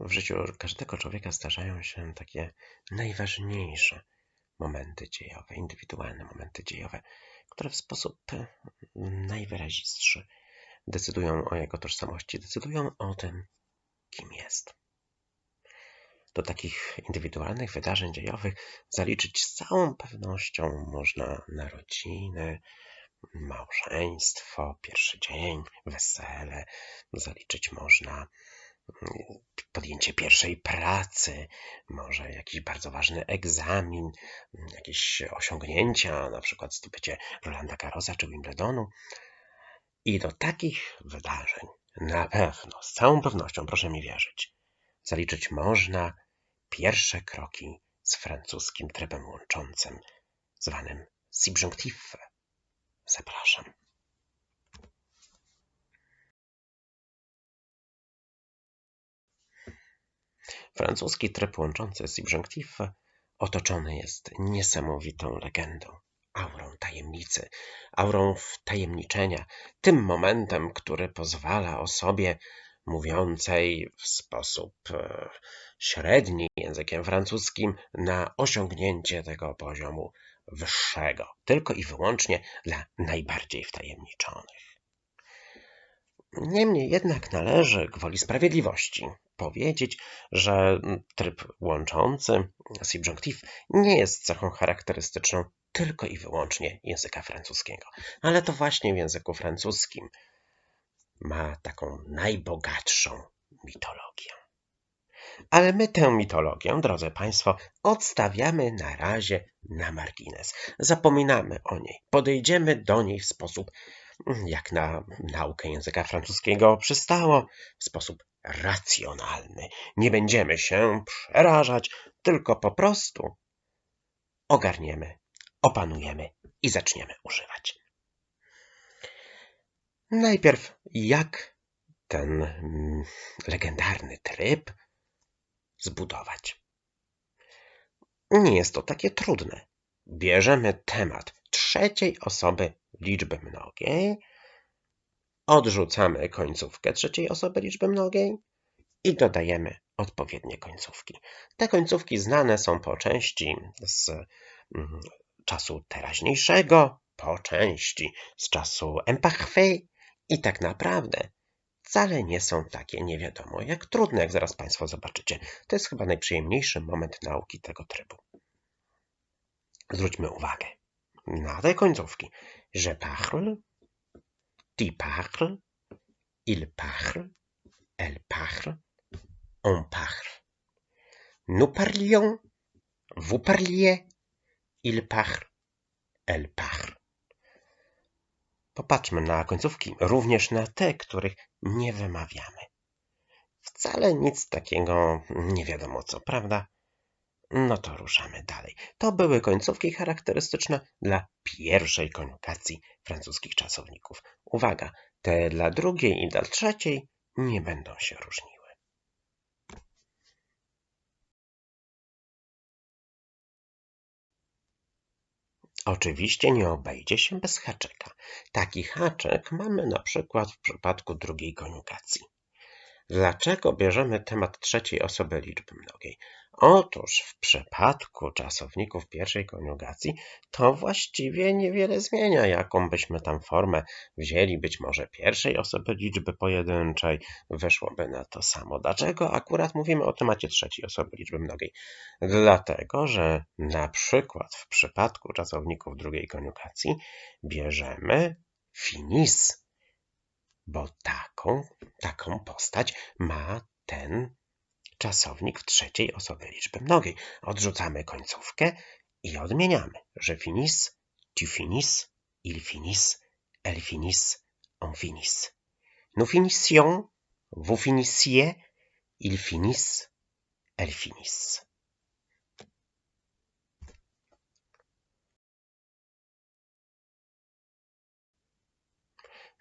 W życiu każdego człowieka zdarzają się takie najważniejsze momenty dziejowe, indywidualne momenty dziejowe, które w sposób najwyrazistszy decydują o jego tożsamości, decydują o tym, kim jest. Do takich indywidualnych wydarzeń dziejowych zaliczyć z całą pewnością można narodziny, małżeństwo, pierwszy dzień, wesele, zaliczyć można podjęcie pierwszej pracy, może jakiś bardzo ważny egzamin, jakieś osiągnięcia, na przykład zdobycie Rolanda Garrosa czy Wimbledonu. I do takich wydarzeń na pewno, z całą pewnością, proszę mi wierzyć, zaliczyć można pierwsze kroki z francuskim trybem łączącym, zwanym subjunctif. Zapraszam. Francuski tryb łączący subjunctif otoczony jest niesamowitą legendą, aurą tajemnicy, aurą wtajemniczenia, tym momentem, który pozwala osobie mówiącej w sposób e, średni językiem francuskim na osiągnięcie tego poziomu wyższego, tylko i wyłącznie dla najbardziej wtajemniczonych. Niemniej jednak należy gwoli sprawiedliwości powiedzieć, że tryb łączący subjunctive nie jest cechą charakterystyczną tylko i wyłącznie języka francuskiego. Ale to właśnie w języku francuskim ma taką najbogatszą mitologię. Ale my tę mitologię, drodzy Państwo, odstawiamy na razie na margines. Zapominamy o niej. Podejdziemy do niej w sposób, jak na naukę języka francuskiego przystało, w sposób racjonalny. Nie będziemy się przerażać, tylko po prostu ogarniemy, opanujemy i zaczniemy używać. Najpierw jak ten mm, legendarny tryb zbudować. Nie jest to takie trudne. Bierzemy temat trzeciej osoby liczby mnogiej, odrzucamy końcówkę trzeciej osoby liczby mnogiej i dodajemy odpowiednie końcówki. Te końcówki znane są po części z mm, czasu teraźniejszego, po części z czasu imparfait i tak naprawdę wcale nie są takie nie wiadomo jak trudne, jak zaraz Państwo zobaczycie. To jest chyba najprzyjemniejszy moment nauki tego trybu. Zwróćmy uwagę na te końcówki. Je parle, tu parles, il parle, elle parle, on parle. Nous parlions, vous parliez, il parle, elle parle. Popatrzmy na końcówki, również na te, których nie wymawiamy. Wcale nic takiego nie wiadomo co, prawda? No to ruszamy dalej. To były końcówki charakterystyczne dla pierwszej koniugacji francuskich czasowników. Uwaga, te dla drugiej i dla trzeciej nie będą się różniły. Oczywiście nie obejdzie się bez haczyka. Taki haczek mamy na przykład w przypadku drugiej koniugacji. Dlaczego bierzemy temat trzeciej osoby liczby mnogiej? Otóż w przypadku czasowników pierwszej koniugacji to właściwie niewiele zmienia, jaką byśmy tam formę wzięli. Być może pierwszej osoby liczby pojedynczej wyszłoby na to samo. Dlaczego akurat mówimy o temacie trzeciej osoby liczby mnogiej? Dlatego, że na przykład w przypadku czasowników drugiej koniugacji bierzemy finis, bo taką, taką postać ma ten czasownik w trzeciej osobie liczby mnogiej. Odrzucamy końcówkę i odmieniamy, że finis, tu finis, il finis, elle finis, on finis. Nous finissions, vous finissiez, il finis, elle finis.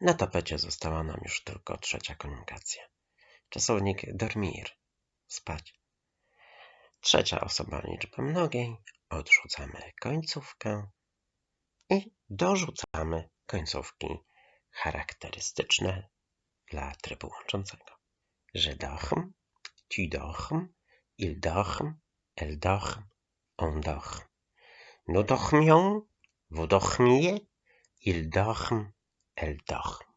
Na tapecie została nam już tylko trzecia koniugacja. Czasownik dormir, spać. Trzecia osoba liczby mnogiej, odrzucamy końcówkę i dorzucamy końcówki charakterystyczne dla trybu łączącego. Je dorme, tu dormes, il dorme, elle dorme, on dort. Dort.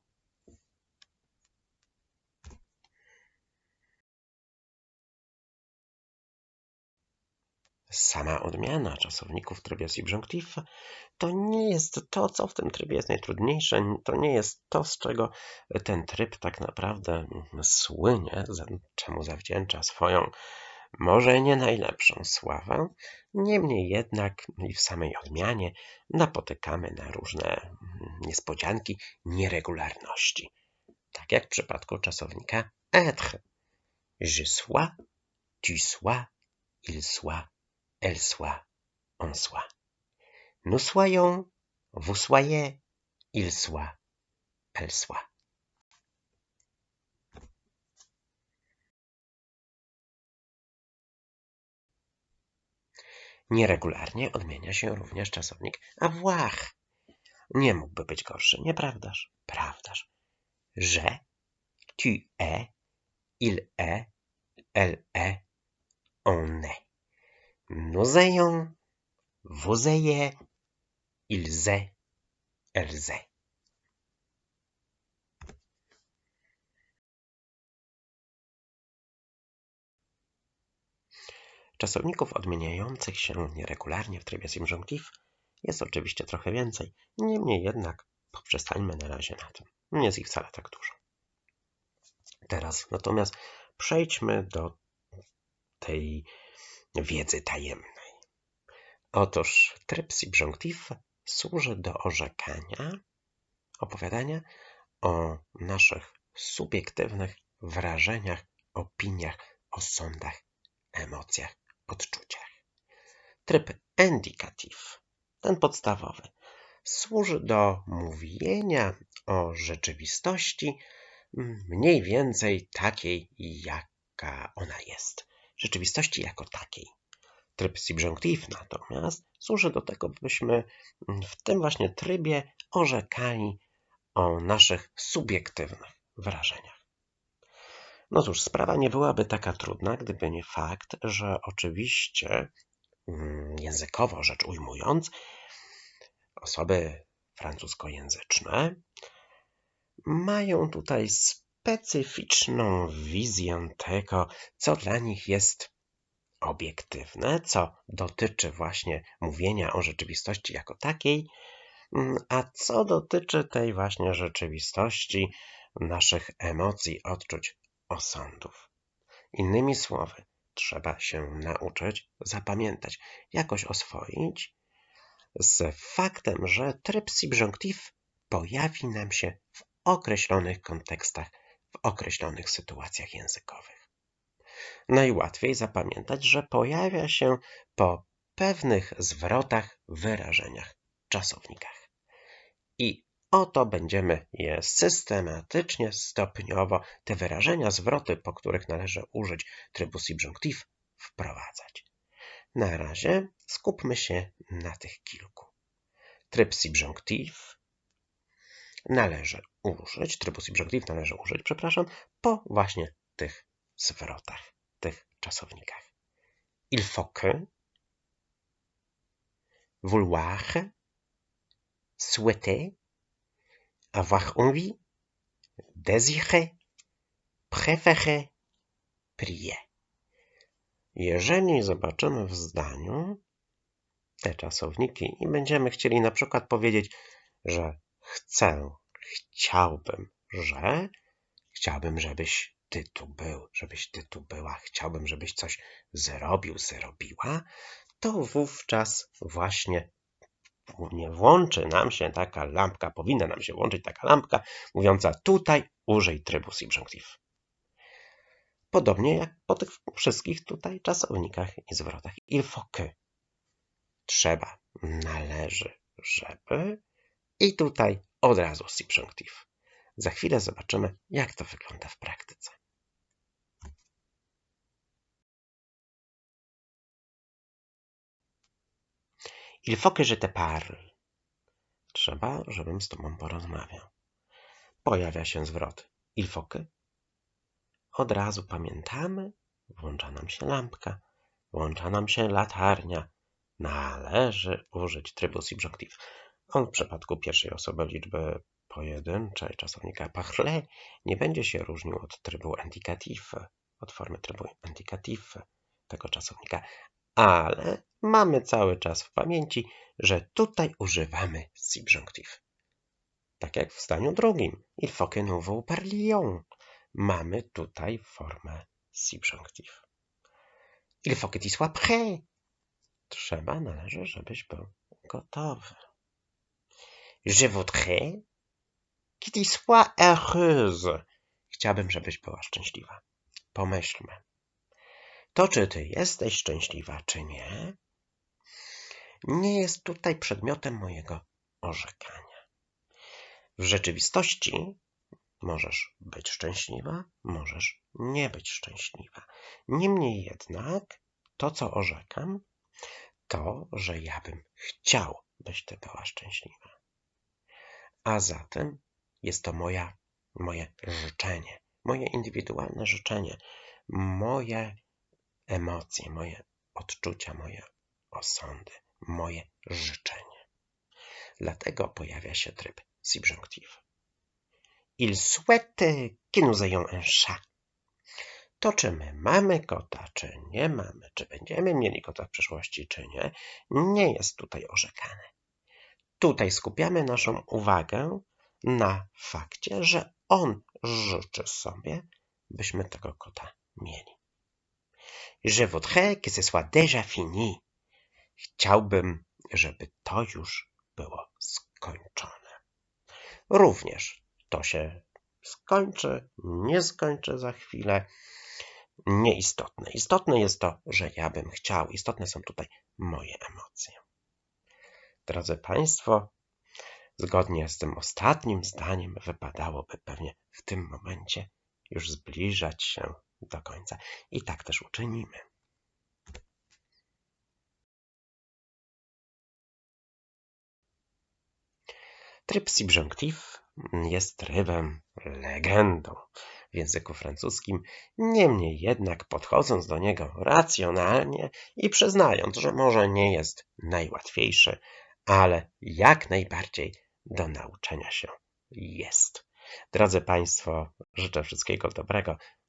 Sama odmiana czasowników w trybie subjunctif to nie jest to, co w tym trybie jest najtrudniejsze. To nie jest to, z czego ten tryb tak naprawdę słynie, czemu zawdzięcza swoją może nie najlepszą sławę. Niemniej jednak i w samej odmianie napotykamy na różne niespodzianki, nieregularności. Tak jak w przypadku czasownika être. Je sois, tu sois, il soit, elle soit, on soit. Nous soyons, vous soyez, il soit, elle soit. Nieregularnie odmienia się również czasownik avoir. Nie mógłby być gorszy, nieprawdaż? Prawdaż. Je, tu es, il est, elle est, on est. Nous ayons, vous ayez, ils aient, elles aient. Czasowników odmieniających się nieregularnie w trybie subjunctif jest oczywiście trochę więcej. Niemniej jednak poprzestańmy na razie na tym. Nie jest ich wcale tak dużo. Teraz natomiast przejdźmy do tej wiedzy tajemnej. Otóż tryb subjunctif służy do orzekania, opowiadania o naszych subiektywnych wrażeniach, opiniach, osądach, emocjach, odczuciach. Tryb indikatyw, ten podstawowy, służy do mówienia o rzeczywistości mniej więcej takiej, jaka ona jest. Rzeczywistości jako takiej. Tryb subjunctif natomiast służy do tego, byśmy w tym właśnie trybie orzekali o naszych subiektywnych wrażeniach. No cóż, sprawa nie byłaby taka trudna, gdyby nie fakt, że oczywiście mm, językowo rzecz ujmując, osoby francuskojęzyczne mają tutaj specyficzną wizję tego, co dla nich jest obiektywne, co dotyczy właśnie mówienia o rzeczywistości jako takiej, mm, a co dotyczy tej właśnie rzeczywistości, naszych emocji, odczuć, osądów. Innymi słowy, trzeba się nauczyć, zapamiętać, jakoś oswoić z faktem, że tryb subjunctif pojawi nam się w określonych kontekstach, w określonych sytuacjach językowych. Najłatwiej zapamiętać, że pojawia się po pewnych zwrotach, wyrażeniach, czasownikach. I oto będziemy je systematycznie, stopniowo, te wyrażenia, zwroty, po których należy użyć trybu subjunctif, wprowadzać. Na razie skupmy się na tych kilku. Tryb subjunctif należy użyć, trybu subjunctif należy użyć, przepraszam, po właśnie tych zwrotach, tych czasownikach. Il faut que, vouloir, souhaiter, avoir envie, désirer, préférer, prier. Jeżeli zobaczymy w zdaniu te czasowniki i będziemy chcieli na przykład powiedzieć, że chcę, chciałbym, że, chciałbym, żebyś ty tu był, żebyś ty tu była, chciałbym, żebyś coś zrobił, zrobiła, to wówczas właśnie nie włączy nam się taka lampka, powinna nam się włączyć taka lampka mówiąca tutaj użyj trybu subjunctive. Podobnie jak po tych wszystkich tutaj czasownikach i zwrotach. Il faut. Trzeba, należy, żeby. I tutaj od razu subjunctive. Za chwilę zobaczymy, jak to wygląda w praktyce. Il faut que je te parle. Trzeba, żebym z tobą porozmawiał. Pojawia się zwrot il faut que. Od razu pamiętamy, włącza nam się lampka, włącza nam się latarnia. Należy użyć trybu subjunctive. On w przypadku pierwszej osoby liczby pojedynczej czasownika parler nie będzie się różnił od trybu indicatif, od formy trybu indicatif tego czasownika, ale mamy cały czas w pamięci, że tutaj używamy subjunctive. Tak jak w staniu drugim. Il faut que nous vous parlions. Mamy tutaj formę subjunctive. Il faut que tu sois prêt. Trzeba, należy, żebyś był gotowy. Je voudrais que tu sois heureuse. Chciałbym, żebyś była szczęśliwa. Pomyślmy. To, czy ty jesteś szczęśliwa, czy nie, nie jest tutaj przedmiotem mojego orzekania. W rzeczywistości możesz być szczęśliwa, możesz nie być szczęśliwa. Niemniej jednak to, co orzekam, to, że ja bym chciał, byś ty była szczęśliwa. A zatem jest to moja, moje życzenie, moje indywidualne życzenie, moje emocje, moje odczucia, moje osądy, moje życzenie. Dlatego pojawia się tryb subjunctive. Il souhaite que nous ayons un chat. To, czy my mamy kota, czy nie mamy, czy będziemy mieli kota w przyszłości, czy nie, nie jest tutaj orzekane. Tutaj skupiamy naszą uwagę na fakcie, że on życzy sobie, byśmy tego kota mieli. Je voudrais que ce soit déjà fini. Chciałbym, żeby to już było skończone. Również to się skończy, nie skończy za chwilę. Nieistotne. Istotne jest to, że ja bym chciał. Istotne są tutaj moje emocje. Drodzy Państwo, zgodnie z tym ostatnim zdaniem wypadałoby pewnie w tym momencie już zbliżać się do końca. I tak też uczynimy. Tryb subjunctif jest trybem legendą w języku francuskim, niemniej jednak podchodząc do niego racjonalnie i przyznając, że może nie jest najłatwiejszy, ale jak najbardziej do nauczenia się jest. Drodzy Państwo, życzę wszystkiego dobrego.